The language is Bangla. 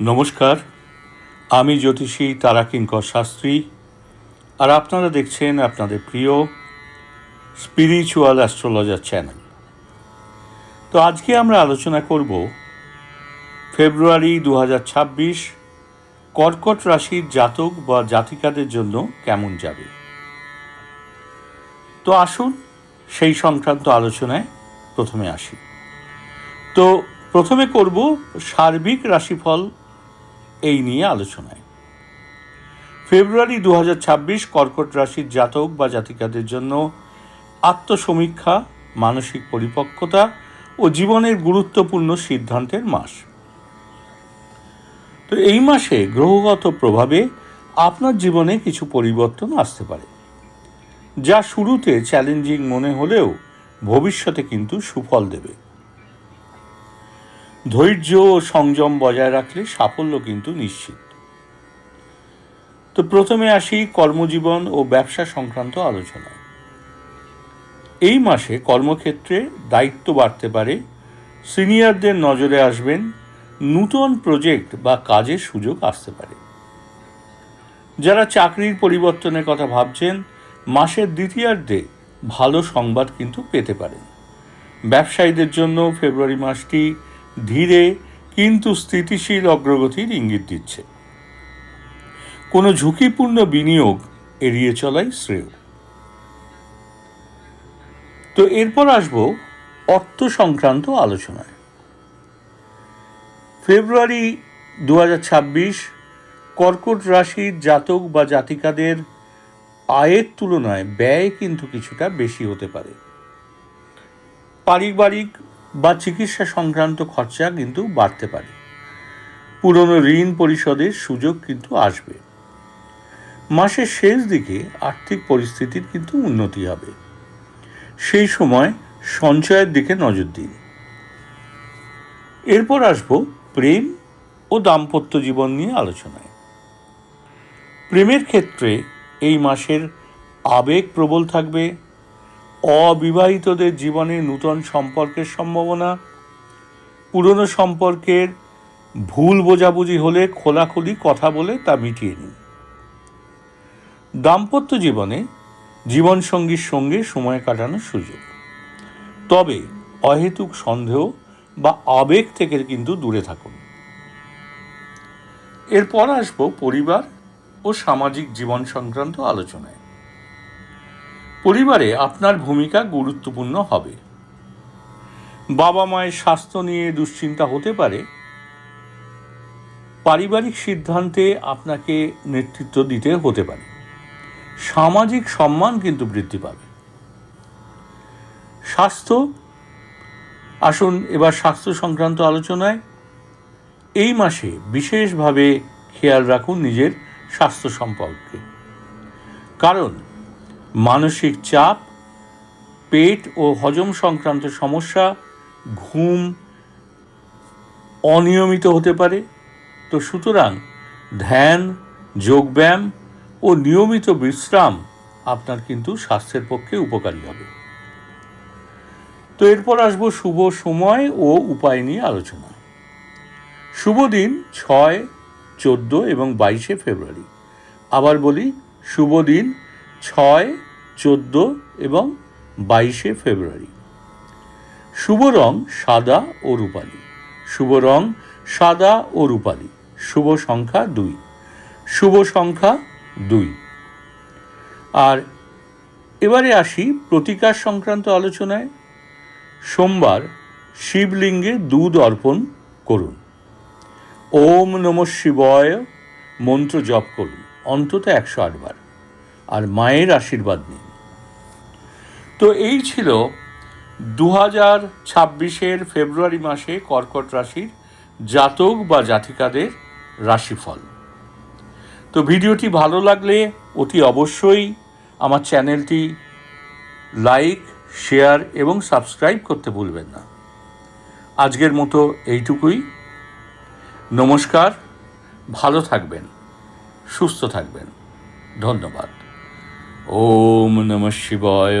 নমস্কার, আমি জ্যোতিষী তারাকিঙ্কর শাস্ত্রী, আর আপনারা দেখছেন আপনাদের প্রিয় স্পিরিচুয়াল অ্যাস্ট্রোলজার চ্যানেল তো আজকে আমরা আলোচনা করব ফেব্রুয়ারি দু হাজার ছাব্বিশ কর্কট রাশির জাতক বা জাতিকাদের জন্য কেমন যাবে। তো আসুন সেই সংক্রান্ত আলোচনায় প্রথমে আসি। তো প্রথমে করব সার্বিক রাশিফল এই নিয়ে আলোচনায়। ফেব্রুয়ারি দু হাজার ছাব্বিশ কর্কট রাশির জাতক বা জাতিকাদের জন্য আত্মসমীক্ষা, মানসিক পরিপক্কতা ও জীবনের গুরুত্বপূর্ণ সিদ্ধান্তের মাস। তো এই মাসে গ্রহগত প্রভাবে আপনার জীবনে কিছু পরিবর্তন আসতে পারে, যা শুরুতে চ্যালেঞ্জিং মনে হলেও ভবিষ্যতে কিন্তু সুফল দেবে। ধৈর্য ও সংযম বজায় রাখলে সাফল্য কিন্তু নিশ্চিত। তো প্রথমে আসি কর্মজীবন ও ব্যবসা সংক্রান্ত আলোচনায়। এই মাসে কর্মক্ষেত্রে দায়িত্ব বাড়তে পারে, সিনিয়রদের নজরে আসবেন, নূতন প্রজেক্ট বা কাজের সুযোগ আসতে পারে। যারা চাকরির পরিবর্তনের কথা ভাবছেন, মাসের দ্বিতীয়ার্ধে ভালো সংবাদ কিন্তু পেতে পারেন। ব্যবসায়ীদের জন্য ফেব্রুয়ারি মাসটি ধীরে কিন্তু স্থিতিশীল অগ্রগতির ইঙ্গিত দিচ্ছে। কোনো ঝুঁকিপূর্ণ বিনিয়োগ এড়িয়ে চলাই শ্রেয়। তো এরপর আসব অর্থ সংক্রান্ত আলোচনায়। ফেব্রুয়ারি দু হাজার ছাব্বিশ কর্কট রাশির জাতক বা জাতিকাদের আয়ের তুলনায় ব্যয় কিন্তু কিছুটা বেশি হতে পারে। পারিবারিক বা চিকিৎসা সংক্রান্ত খরচা কিন্তু বাড়তে পারে। পুরনো ঋণ পরিশোধের সুযোগ কিন্তু আসবে। মাসের শেষ দিকে আর্থিক পরিস্থিতির কিন্তু উন্নতি হবে। সেই সময় সঞ্চয়ের দিকে নজর দিন। এরপর আসব প্রেম ও দাম্পত্য জীবন নিয়ে আলোচনায়। প্রেমের ক্ষেত্রে এই মাসের আবেগ প্রবল থাকবে অবিবাহিতদের জীবনে নূতন সম্পর্কের সম্ভাবনা, পুরনো সম্পর্কের ভুল বোঝাবুঝি হলে খোলাখুলি কথা বলে তা মিটিয়ে নিন। দাম্পত্য জীবনে জীবনসঙ্গীর সঙ্গে সময় কাটানোর সুযোগ। তবে অহেতুক সন্দেহ বা আবেগ থেকে কিন্তু দূরে থাকুন। এরপর আসব পরিবার ও সামাজিক জীবন সংক্রান্ত আলোচনায়। পরিবারে আপনার ভূমিকা গুরুত্বপূর্ণ হবে। বাবা মায়ের স্বাস্থ্য নিয়ে দুশ্চিন্তা হতে পারে। পারিবারিক সিদ্ধান্তে আপনাকে নেতৃত্ব দিতে হতে পারে। সামাজিক সম্মান কিন্তু বৃদ্ধি পাবে। স্বাস্থ্য, আসুন এবার স্বাস্থ্য সংক্রান্ত আলোচনায়। এই মাসে বিশেষভাবে খেয়াল রাখুন নিজের স্বাস্থ্য সম্পর্কে। কারণ মানসিক চাপ, পেট ও হজম সংক্রান্ত সমস্যা, ঘুম অনিয়মিত হতে পারে। তো সুতরাং ধ্যান, যোগব্যায়াম ও নিয়মিত বিশ্রাম আপনার কিন্তু স্বাস্থ্যের পক্ষে উপকারী হবে। তো এরপর আসব শুভ সময় ও উপায় নিয়ে আলোচনা শুভ দিন ছয়, চোদ্দ এবং বাইশে ফেব্রুয়ারি। আবার বলি, শুভ দিন ছয় চোদ্দ এবং বাইশে ফেব্রুয়ারি। শুভ রং সাদা ও রূপালী। শুভ রং সাদা ও রূপালী। শুভ সংখ্যা দুই। শুভ সংখ্যা দুই। আর এবারে আসি প্রতিকার সংক্রান্ত আলোচনায়। সোমবার শিবলিঙ্গে দুধ অর্পণ করুন। ওম নম শিবয়, মন্ত্র জপ করুন, অন্তত একশো আটবার। আর মায়ের আশীর্বাদ নিন। তো এই ছিল দু হাজার ছাব্বিশের ফেব্রুয়ারি মাসে কর্কট রাশির জাতক বা জাতিকাদের রাশিফল। তো ভিডিওটি ভালো লাগলে অতি অবশ্যই আমার চ্যানেলটি লাইক, শেয়ার এবং সাবস্ক্রাইব করতে ভুলবেন না। আজকের মতো এইটুকুই। নমস্কার, ভালো থাকবেন, সুস্থ থাকবেন। ধন্যবাদ। ওম নম শিবায়।